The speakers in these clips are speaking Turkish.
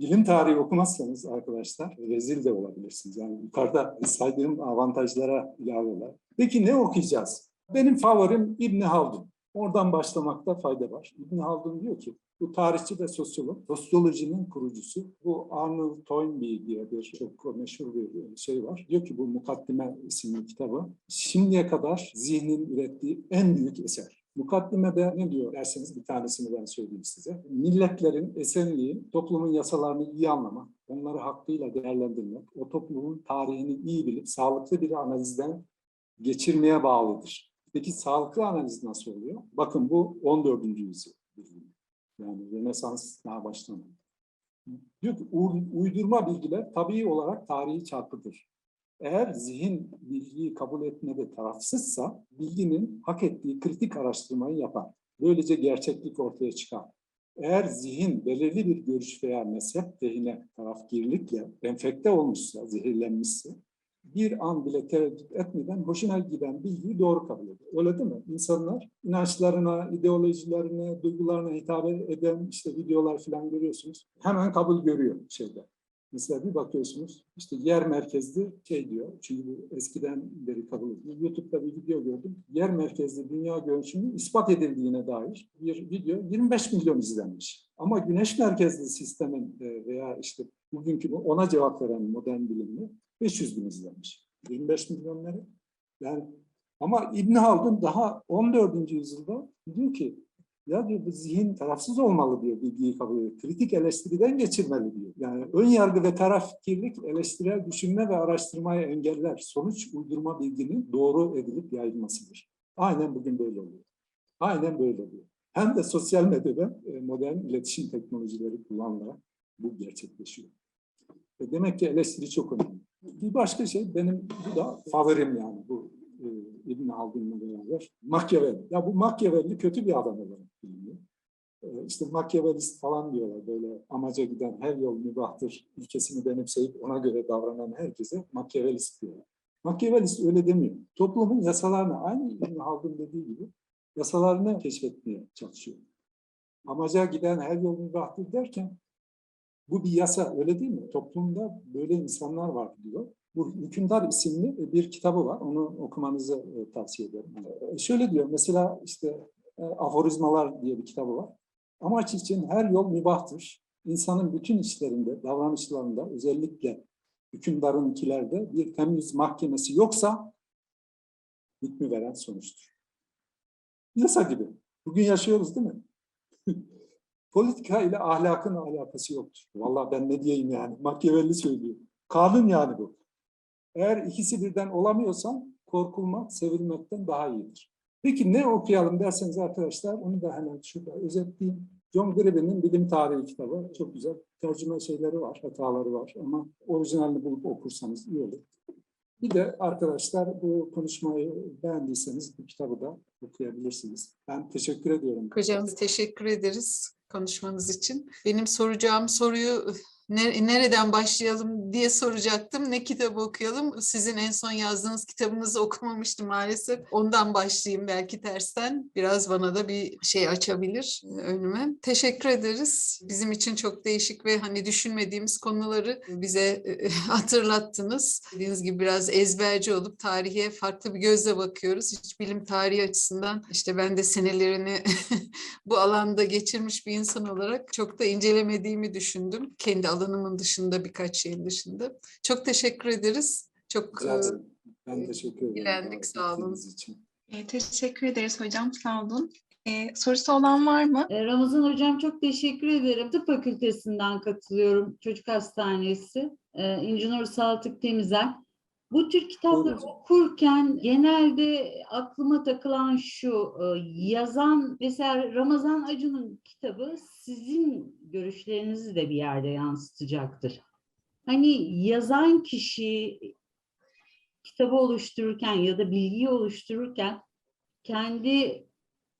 Bilim tarihi okumazsanız arkadaşlar rezil de olabilirsiniz. Yani yukarıda saydığım avantajlara ilave. Peki ne okuyacağız? Benim favorim İbn Haldun. Oradan başlamakta fayda var. İbn Haldun diyor ki bu tarihçi ve sosyolog, sosyolojinin kurucusu. Bu Arnold Toynbee diye bir çok meşhur bir şey var. Diyor ki bu Mukaddime isimli kitabı şimdiye kadar zihnin ürettiği en büyük eser. Mukaddimede ne diyor derseniz bir tanesini ben söyleyeyim size. Milletlerin esenliği, toplumun yasalarını iyi anlamak, onları hakkıyla değerlendirmek, o toplumun tarihini iyi bilip sağlıklı bir analizden geçirmeye bağlıdır. Peki sağlıklı analiz nasıl oluyor? Bakın bu 14. yüzyıl. Yani Rönesans daha başlamadı. Diyor ki "U- uydurma bilgiler tabii olarak tarihi çarpıdır. Eğer zihin bilgiyi kabul etmede tarafsızsa bilginin hak ettiği kritik araştırmayı yapar. Böylece gerçeklik ortaya çıkar. Eğer zihin belirli bir görüş veya mezhep lehine tarafgirlikle enfekte olmuşsa, zehirlenmişse bir an bile tereddüt etmeden hoşuna giden bilgiyi doğru kabul ediyor. Öyle değil mi? İnsanlar inançlarına, ideolojilerine, duygularına hitap eden işte videolar falan görüyorsunuz. Hemen kabul görüyor şeyde. Mesela bir bakıyorsunuz işte yer merkezli şey diyor. Çünkü bu eskiden beri kabul ediliyor. YouTube'da bir video gördüm. Yer merkezli dünya görüşünün ispat edildiğine dair bir video 25 milyon izlenmiş. Ama güneş merkezli sistemin e, veya işte bugünkü bu ona cevap veren modern bilimle 500 bin izlenmiş. 25 milyon ne? Yani ama İbn Haldun daha 14. yüzyılda diyor ki ya diyor bu zihin tarafsız olmalı diyor bilgiyi kabul ediyor. Kritik eleştiriden geçirmeli diyor. Yani ön yargı ve tarafkirlik eleştirel düşünme ve araştırmayı engeller. Sonuç uydurma bilginin doğru edilip yayılmasıdır. Aynen bugün böyle oluyor. Aynen böyle oluyor. Hem de sosyal medyada e, modern iletişim teknolojileri kullanılarak bu gerçekleşiyor. E, Demek ki eleştiri çok önemli. Bir başka şey benim bu da favorim yani bu e, İbn Haldun'la beraber. Machiavelli. Ya bu Machiavelli kötü bir adam olarak biliniyor. E, işte Machiavellist falan diyorlar böyle amaca giden her yol mübahtır ilkesini benimseyip ona göre davranan herkese Machiavellist diyorlar. Machiavellist öyle demiyor. Toplumun yasalarını aynı İbn Haldun dediği gibi yasalarını keşfetmeye çalışıyor. Amaca giden her yol mübahtır derken bu bir yasa öyle değil mi? Toplumda böyle insanlar var diyor. Bu Hükümdar isimli bir kitabı var. Onu okumanızı e, tavsiye ederim. E, Şöyle diyor mesela işte e, Aforizmalar diye bir kitabı var. Amaç için her yol mübahtır. İnsanın bütün işlerinde, davranışlarında özellikle hükümdarınkilerde bir temiz mahkemesi yoksa hükmü veren sonuçtur. Yasa gibi. Bugün yaşıyoruz değil mi? Politika ile ahlakın alakası yoktur. Vallahi ben ne diyeyim yani. Machiavelli söylüyor. Kanun yani bu. Eğer ikisi birden olamıyorsan korkulmak sevilmekten daha iyidir. Peki ne okuyalım derseniz arkadaşlar onu da hemen şurada özetleyeyim. John Gribben'in Bilim Tarihi kitabı çok güzel. Tercüme şeyleri var, hataları var ama orijinalini bulup okursanız iyi olur. Bir de arkadaşlar bu konuşmayı beğendiyseniz bu kitabı da okuyabilirsiniz. Ben teşekkür ediyorum. Hocam teşekkür ederiz konuşmanız için. Benim soracağım soruyu nereden başlayalım diye soracaktım. Ne kitabı okuyalım? Sizin en son yazdığınız kitabınızı okumamıştım maalesef. Ondan başlayayım belki tersten. Biraz bana da bir şey açabilir e, önüme. Teşekkür ederiz. Bizim için çok değişik ve hani düşünmediğimiz konuları bize e, hatırlattınız. Dediğiniz gibi biraz ezberci olup tarihe farklı bir gözle bakıyoruz. Hiç bilim tarihi açısından işte ben de senelerini bu alanda geçirmiş bir insan olarak çok da incelemediğimi düşündüm. Kendi alanımın dışında birkaç şeyin dışında. Çok teşekkür ederiz. Çok ederim. Ben teşekkür ederim. Davet sağ olun. için. E, teşekkür ederiz hocam, sağ olun. E, sorusu olan var mı? E, Ramazan Hocam çok teşekkür ederim. Tıp Fakültesinden katılıyorum. Çocuk Hastanesi. E, İncinor Saltık Temizel. Bu tür kitapları Buyurun. okurken genelde aklıma takılan şu e, yazan mesela Ramazan Acun'un kitabı sizin görüşlerinizi de bir yerde yansıtacaktır. Hani yazan kişi kitabı oluştururken ya da bilgiyi oluştururken kendi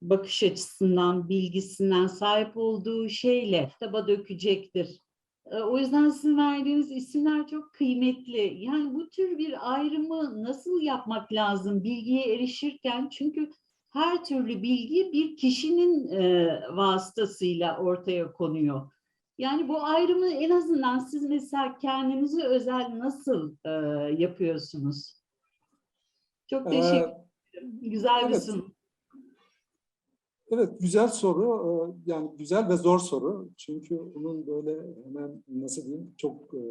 bakış açısından, bilgisinden sahip olduğu şeyle kitaba dökecektir. O yüzden sizin verdiğiniz isimler çok kıymetli. Yani bu tür bir ayrımı nasıl yapmak lazım bilgiye erişirken? Çünkü her türlü bilgi bir kişinin e, vasıtasıyla ortaya konuyor. Yani bu ayrımı en azından siz mesela kendinize özel nasıl e, yapıyorsunuz? Çok teşekkür Ee, ederim. Güzel bir evet. sunum. Evet, güzel soru. Ee, Yani güzel ve zor soru. Çünkü bunun böyle hemen nasıl diyeyim çok e,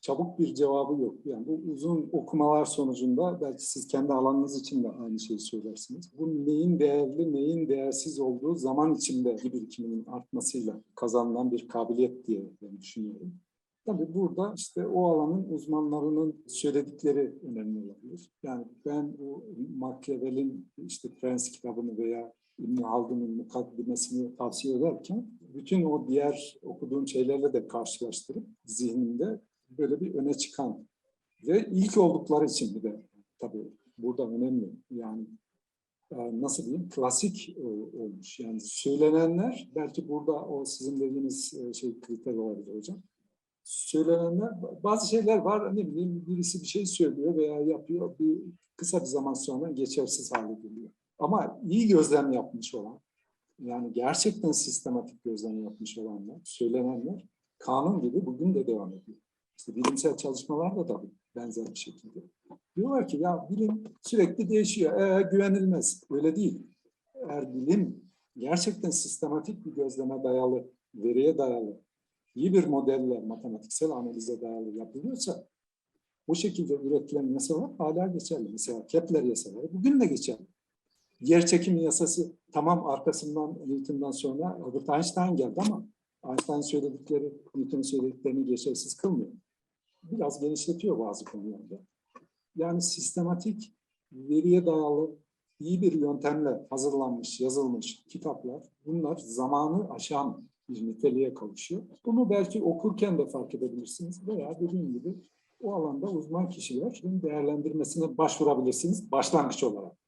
çabuk bir cevabı yok. Yani bu uzun okumalar sonucunda belki siz kendi alanınız için de aynı şeyi söylersiniz. Bu neyin değerli, neyin değersiz olduğu zaman içinde bir birikiminin artmasıyla kazanılan bir kabiliyet diye ben düşünüyorum. Tabii burada işte o alanın uzmanlarının söyledikleri önemli olabilir. Yani ben bu Machiavelli'nin işte Prens kitabını veya İbn Haldun'un mukaddimesini tavsiye ederken bütün o diğer okuduğum şeylerle de karşılaştırıp zihnimde böyle bir öne çıkan ve ilk oldukları için bir de tabii burada önemli. Yani e, nasıl diyeyim klasik e, olmuş. Yani söylenenler belki burada o sizin dediğiniz e, şey kriter olabilir hocam. Söylenenler bazı şeyler var ne bileyim birisi bir şey söylüyor veya yapıyor bir kısa bir zaman sonra geçersiz hale geliyor. Ama iyi gözlem yapmış olan, yani gerçekten sistematik gözlem yapmış olanlar, söylenenler kanun gibi bugün de devam ediyor. İşte bilimsel çalışmalar da tabii benzer bir şekilde. Diyorlar ki ya bilim sürekli değişiyor, ee, güvenilmez. Öyle değil. Eğer bilim gerçekten sistematik bir gözleme dayalı, veriye dayalı, iyi bir modelle, matematiksel analize dayalı yapılıyorsa bu şekilde üretilen yasalar hala geçerli. Mesela Kepler yasaları bugün de geçerli. Yer çekimi yasası tamam arkasından Newton'dan sonra Albert Einstein geldi ama Einstein söyledikleri Newton'un söylediklerini geçersiz kılmıyor. Biraz genişletiyor bazı konularda. Yani sistematik, veriye dayalı, iyi bir yöntemle hazırlanmış, yazılmış kitaplar bunlar zamanı aşan bir niteliğe kavuşuyor. Bunu belki okurken de fark edebilirsiniz veya dediğim gibi o alanda uzman kişilerin değerlendirmesine başvurabilirsiniz başlangıç olarak.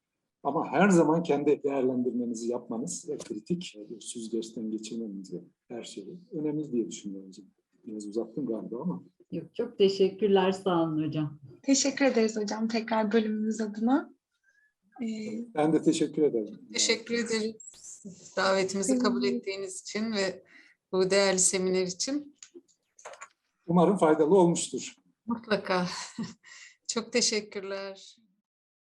Ama her zaman kendi değerlendirmenizi yapmanız ve kritik bir süzgeçten geçirmenizi her şeyi önemli diye düşünüyorum. Biraz uzattım galiba ama. Yok, çok teşekkürler sağ olun hocam. Teşekkür ederiz hocam tekrar bölümümüz adına. Ee, Ben de teşekkür ederim. Teşekkür ederiz davetimizi kabul ettiğiniz için ve bu değerli seminer için. Umarım faydalı olmuştur. Mutlaka. Çok teşekkürler.